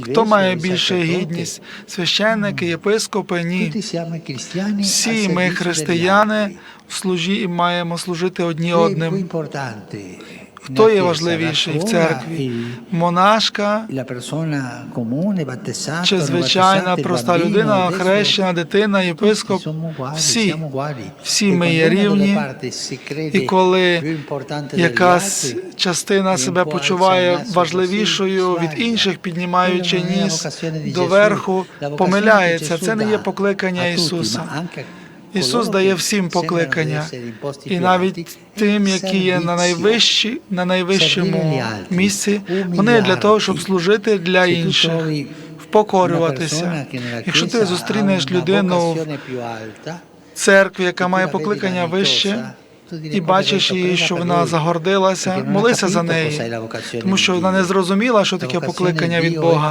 Хто має більше гідність? Священники, єпископи? Ні. Всі ми християни в служі і маємо служити одні одним. Хто є важливіший в церкві? Монашка чи звичайна проста людина, хрещена дитина, єпископ? Всі, всі ми є рівні. І коли якась частина себе почуває важливішою від інших, піднімаючи ніс доверху, помиляється. Це не є покликання Ісуса. Ісус дає всім покликання, і навіть тим, які є на найвищі, на найвищому місці, вони для того, щоб служити для інших, впокорюватися. Якщо ти зустрінеш людину в церкві, яка має покликання вище, і бачиш її, що вона загордилася, молися за неї, тому що вона не зрозуміла, що таке покликання від Бога.